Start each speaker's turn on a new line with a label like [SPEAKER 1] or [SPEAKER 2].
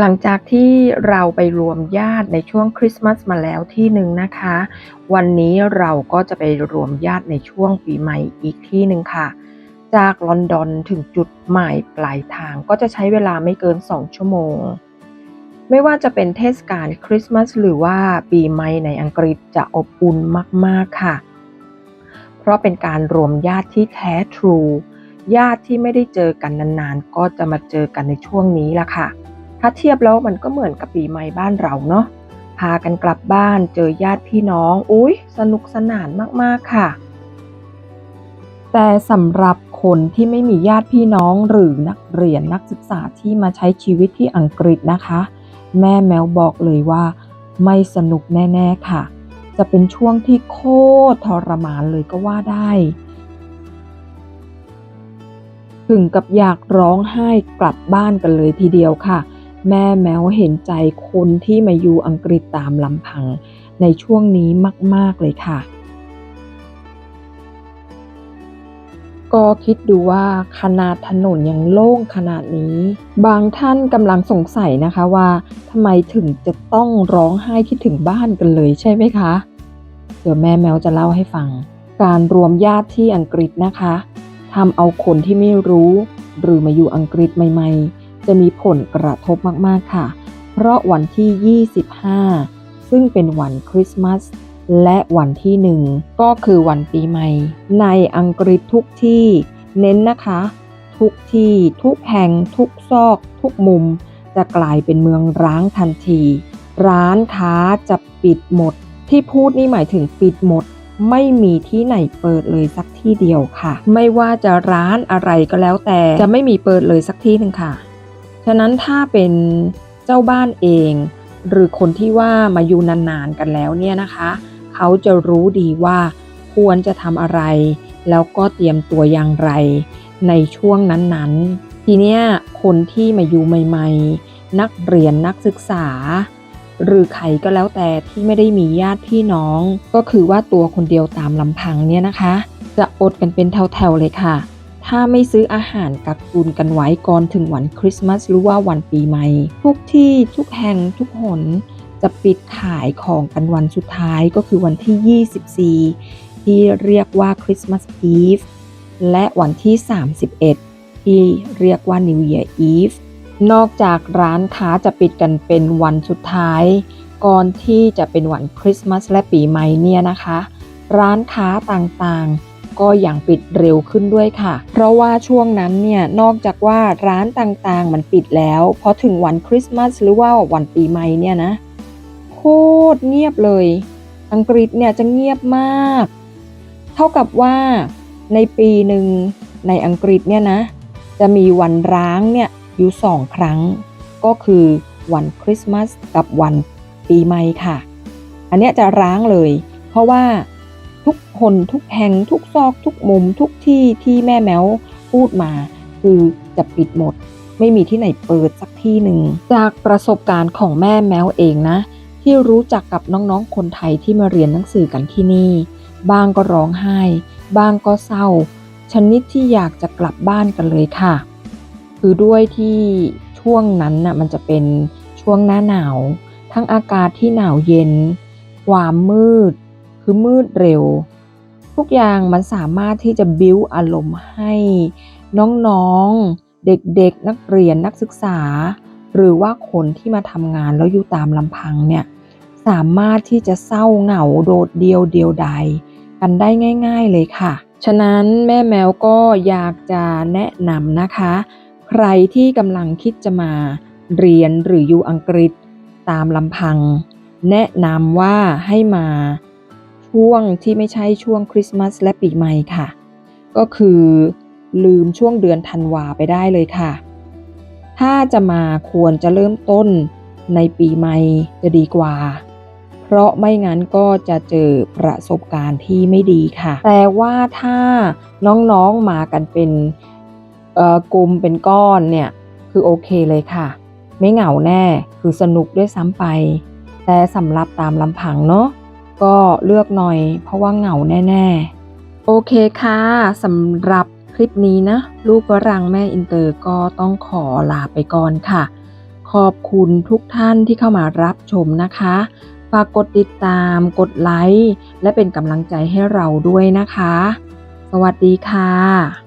[SPEAKER 1] หลังจากที่เราไปรวมญาติในช่วงคริสต์มาสมาแล้วที่หนึ่งนะคะ วันนี้เราก็จะไปรวมญาติในช่วงปีใหม่อีกที่หนึ่งค่ะ จากลอนดอนถึงจุดหมายปลายทางก็จะใช้เวลาไม่เกิน 2 ชั่วโมง ไม่ว่าจะเป็นเทศกาลคริสต์มาสหรือว่าปีใหม่ในอังกฤษจะอบอุ่นมาก ๆ ค่ะ เพราะเป็นการรวมญาติที่แท้ทรู ญาติที่ไม่ได้เจอกันนานๆ ก็จะมาเจอกันในช่วงนี้ละค่ะ ถ้าเทียบแล้วมันก็เหมือนกับปีใหม่บ้านเราเนาะ พากันกลับบ้านเจอญาติพี่น้อง อุ๊ย สนุกสนานมากๆค่ะ แต่สำหรับคนที่ไม่มีญาติพี่น้องหรือนักเรียนนักศึกษาที่มาใช้ชีวิตที่อังกฤษนะคะ แม่แมวบอกเลยว่า ไม่สนุกแน่ ๆ ค่ะ จะเป็นช่วงที่โคตรทรมานเลยก็ว่าได้ ถึงกับอยากร้องไห้กลับบ้านกันเลยทีเดียวค่ะ แม่แมวเห็นใจคนที่มาอยู่อังกฤษตามลำพัง ในช่วงนี้มาก ๆ เลยค่ะ ก็คิดดูว่าขนาดถนนยังโล่งขนาดนี้ บางท่านกำลังสงสัยนะคะว่าทำไมถึงจะต้องร้องไห้คิดถึงบ้านกันเลยใช่ไหมคะ เดี๋ยวแม่แมวจะเล่าให้ฟัง การรวมญาติที่อังกฤษนะคะ ทำเอาคนที่ไม่รู้ หรือมาอยู่อังกฤษใหม่ ๆ จะมีผลกระทบมากๆค่ะ เพราะวันที่ 25 ซึ่งเป็นวันคริสต์มาสและวันที่หนึ่งก็คือวันปีใหม่ ในอังกฤษทุกที่ เน้นนะคะ ทุกที่ ทุกแห่ง ทุกซอก ทุกมุม จะกลายเป็นเมืองร้างทันที ร้านค้าจะปิดหมด ที่พูดนี่หมายถึงปิดหมด ไม่มีที่ไหนเปิดเลยสักที่เดียวค่ะ ไม่ว่าจะร้านอะไรก็แล้วแต่จะไม่มีเปิดเลยสักที่หนึ่งค่ะ ฉะนั้นถ้าเป็นเจ้าบ้านเอง หรือคนที่ว่ามาอยู่นานๆกันแล้วเนี่ยนะคะ เขาจะรู้ดีว่าควรจะทำอะไร แล้วก็เตรียมตัวอย่างไร ในช่วงนั้นๆ ทีเนี้ยคนที่มาอยู่ใหม่ ๆ นักเรียนนักศึกษา หรือใครก็แล้วแต่ที่ไม่ได้มีญาติพี่น้อง ก็คือว่าตัวคนเดียวตามลำพังเนี่ยนะคะ จะอดกันเป็นแถวๆเลยค่ะ ถ้าไม่ซื้ออาหารกักตุนกันไว้ก่อนถึงวันคริสต์มาสหรือว่าวันปีใหม่ ทุกที่ทุกแห่งทุกหนจะปิดขายของกันวันสุดท้ายก็คือวันที่ 24 ที่เรียกว่าคริสต์มาสอีฟและวันที่ 31 ที่เรียกว่า New Year Eve นอกจากร้านค้าจะปิดกันเป็นวันสุดท้าย ก่อนที่จะเป็นวันคริสต์มาสและปีใหม่เนี่ยนะคะ ร้านค้าต่างๆ ก็อยังปิดเร็วขึ้นด้วยค่ะ เพราะว่าช่วงนั้นเนี่ยนอกจากว่าร้านต่างๆ มันปิดแล้วพอถึงวันคริสต์มาสหรือว่าวันปีใหม่เนี่ยนะโคตรเงียบเลย อังกฤษเนี่ยจะเงียบมาก เท่ากับว่าในปีหนึ่งในอังกฤษเนี่ยนะ จะมีวันร้างเนี่ย อยู่สองครั้ง ก็คือวันคริสต์มาสกับวันปีใหม่ค่ะ อันเนี้ยจะร้างเลย เพราะว่าทุกคนทุกแห่งทุกซอกทุกมุมทุกที่ที่แม่แมวพูดมา คือจะปิดหมด ไม่มีที่ไหนเปิดสักที่หนึ่ง จากประสบการณ์ของแม่แมวเองนะ ที่รู้จักกับน้องๆคนไทยที่มาเรียนหนังสือกันที่นี่บางก็ร้องไห้บางก็เศร้า ชนิดที่อยากจะกลับบ้านกันเลยค่ะ คือด้วยที่ช่วงนั้นน่ะมันจะเป็นช่วงหน้าหนาว ทั้งอากาศที่หนาวเย็น ความมืด คือมืดเร็ว ทุกอย่างมันสามารถที่จะบิ้วอารมณ์ให้น้องๆ เด็กๆ นักเรียนนักศึกษา หรือว่าคนที่มาทำงานแล้วอยู่ตามลำพังเนี่ยสามารถที่จะเศร้าเหงาโดดเดียวเดียวดายกันได้ง่าย ๆเลยค่ะ ฉะนั้นแม่แมวก็อยากจะแนะนำนะคะ ใครที่กำลังคิดจะมาเรียนหรืออยู่อังกฤษตามลำพัง แนะนำว่าให้มาช่วงที่ไม่ใช่ช่วงคริสต์มาสและปีใหม่ค่ะ ก็คือลืมช่วงเดือนธันวาไปได้เลยค่ะ ถ้าจะมาควรจะเริ่มต้นในปีใหม่จะดีกว่า เพราะไม่งั้นก็จะเจอประสบการณ์ที่ไม่ดีค่ะ แต่ว่าถ้าน้องๆมากันเป็น กลุ่มเป็นก้อนเนี่ยคือโอเคเลยค่ะ ไม่เหงาแน่คือสนุกด้วยซ้ำไป แต่สำหรับตามลำพังเนาะก็เลือกหน่อย เพราะว่าเหงาแน่ ๆ โอเคค่ะสำหรับคลิปนี้นะ ลูกฝรั่งแม่อินเตอร์ก็ต้องขอลาไปก่อนค่ะขขอบคุณทุกท่านที่เข้ามารับชมนะคะ ฝากกดติดตาม กดไลค์ และเป็นกำลังใจให้เราด้วยนะคะ สวัสดีค่ะ